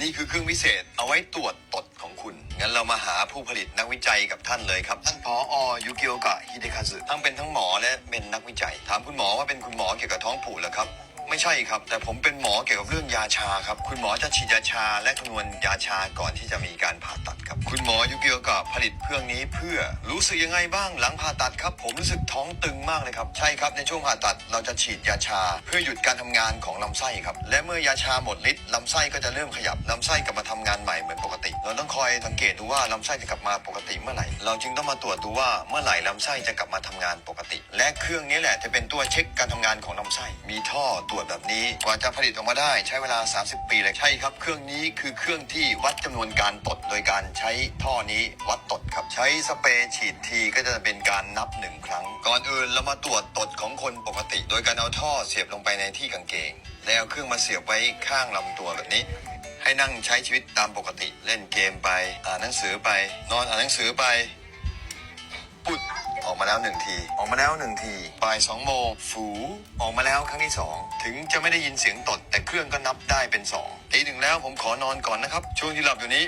นี่คือเครื่องวิเศษเอาไว้ตรวจตดของคุณ งั้นเรามาหาผู้ผลิตนักวิจัยกับท่านเลยครับ ท่านพออยูกิโอกะฮิเดคาซึทั้งเป็นทั้งหมอและเป็นนักวิจัย ถามคุณหมอว่าเป็นคุณหมอเกี่ยวกับท้องผูกเหรอครับ ไม่ใช่ครับ แต่ผมเป็นหมอเกี่ยวกับเรื่องยาชาครับ คุณหมอจะฉีดยาชาและคำนวณยาชาก่อนที่จะมีการผ่าตัดครับ คุณหมอยูกิโอกะผลิตเครื่องนี้เพื่อรู้สึกยังไงบ้างหลังผ่าตัดครับ ผมรู้สึกท้องตึงมากเลยครับ ใช่ครับในช่วงผ่าตัดเราจะฉีดยาชา เพื่อหยุดการทำงานของลำไส้ครับ และเมื่อยาชาหมดฤทธิ์ลำไส้ก็จะเริ่มขยับลำไส้กลับมาทำงานใหม่เหมือนปกติ เราต้องคอยสังเกตดูว่าลำไส้จะกลับมาปกติเมื่อไหร่ เราจึงต้องมาตรวจดูว่าเมื่อไหร่ลำไส้จะกลับมาทำงานปกติ และเครื่องนี้แหละจะเป็นตัวเช็คการทำงานของลำไส้ มีท่อตรวจแบบนี้ กว่าจะผลิตออกมาได้ใช้เวลา 30 ปีเลยใช่ครับ เครื่องนี้คือเครื่องที่วัดจำนวนการตด โดยการใช้ท่อนี้วัดตดครับ ใช้สเปรย์ฉีดทีก็จะเป็นการนับหนึ่งครั้ง ก่อนอื่นเรามาตรวจตดของคนปกติ โดยการเอาท่อเสียบลงไปในที่กางเกง แล้วเครื่องมาเสียบไว้ข้างลำตัวแบบนี้ให้นั่งใช้ชีวิตตามปกติ เล่นเกมไป อ่านหนังสือไป นอนอ่านหนังสือไป ออกมาแล้วหนึ่งที ออกมาแล้วหนึ่งทีบ่ายสองโมงฝูออกมาแล้วครั้งที่สองถึงจะไม่ได้ยินเสียงตด แต่เครื่องก็นับได้เป็นสองตีหนึ่งแล้วผมขอนอนก่อนนะครับ ช่วงที่หลับอยู่นี้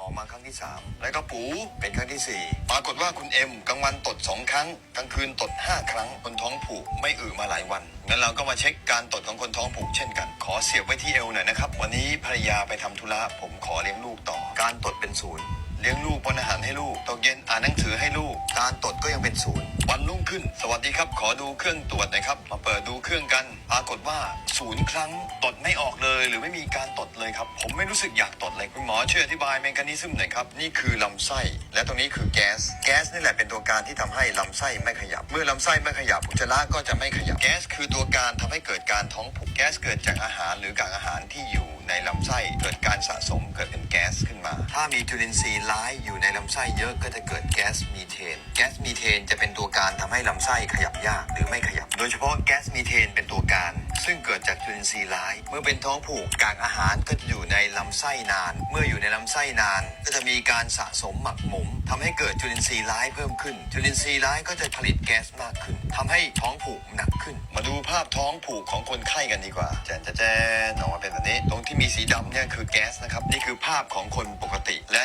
ออกมาครั้งที่สามแล้วก็ปูเป็นครั้งที่สี่ปรากฏว่าคุณเอ็มกลางวันตดสองครั้ง กลางคืนตดห้าครั้ง คนท้องผูกไม่อือมาหลายวันงั้นเราก็มาเช็คการตดของคนท้องผูกเช่นกัน ขอเสียบไว้ที่เอวหน่อยนะครับ วันนี้ภรรยาไปทำธุระผมขอเลี้ยงลูกต่อ การตดเป็นศูนย์ เลี้ยงลูกป้อนอาหารให้ลูกตกเย็นอ่านหนังสือให้ลูก การตดก็ยังเป็นศูนย์วันรุ่งขึ้น สวัสดีครับ ขอดูเครื่องตรวจหน่อยครับ มาเปิดดูเครื่องกัน ปรากฏว่าศูนย์ครั้งตดไม่ออกเลย หรือไม่มีการตดเลยครับ ผมไม่รู้สึกอยากตดเลยคุณหมอช่วยอธิบายเมคานิซึมหน่อยครับ นี่คือลำไส้ และตรงนี้คือแก๊ส แก๊สนี่แหละเป็นตัวการที่ทำให้ลำไส้ไม่ขยับ เมื่อลำไส้ไม่ขยับอุจจาระก็จะไม่ขยับ แก๊สคือตัวการทำให้เกิดการท้องผูก แก๊สเกิดจากอาหารหรือกากอาหารที่อยู่ ในลำไส้เกิดการสะสมเกิดเป็นแก๊สขึ้นมา ถ้ามีจุลินทรีย์ร้ายอยู่ในลำไส้เยอะก็จะเกิดแก๊สมีเทน แก๊สมีเทนจะเป็นตัวการทำให้ลำไส้ขยับยากหรือไม่ขยับ โดยเฉพาะแก๊สมีเทนเป็นตัวการ ซึ่งเกิดจากจุลินทรีย์ร้าย เมื่อเป็นท้องผูกกากอาหารก็จะอยู่ในลำไส้นาน เมื่ออยู่ในลำไส้นาน ก็จะมีการสะสมหมักหมมทำให้เกิดจุลินทรีย์ร้ายเพิ่มขึ้น จุลินทรีย์ร้ายก็จะผลิตแก๊สมากขึ้นทำให้ท้องผูกหนักขึ้น มาดูภาพท้องผูกของคนไข้กันดีกว่าแจนจะแจนออกมาเป็นแบบนี้ ตรงที่มีสีดำเนี่ยคือแก๊สนะครับ นี่คือภาพของคนปกติและ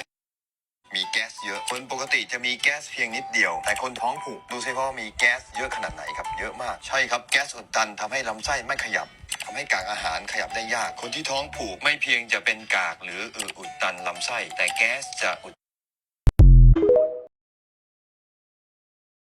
มีแก๊ส เยอะคนปกติจะมีแก๊สเพียงนิดเดียว แต่คนท้องผูกดูซิว่ามีแก๊สเยอะขนาดไหนครับ เยอะมากใช่ครับแก๊สอุดตันทำให้ลำไส้ไม่ขยับทำให้กากอาหารขยับได้ยาก คนที่ท้องผูกไม่เพียงจะเป็นกากหรืออืออุดตันลำไส้ แต่แก๊สจะอุด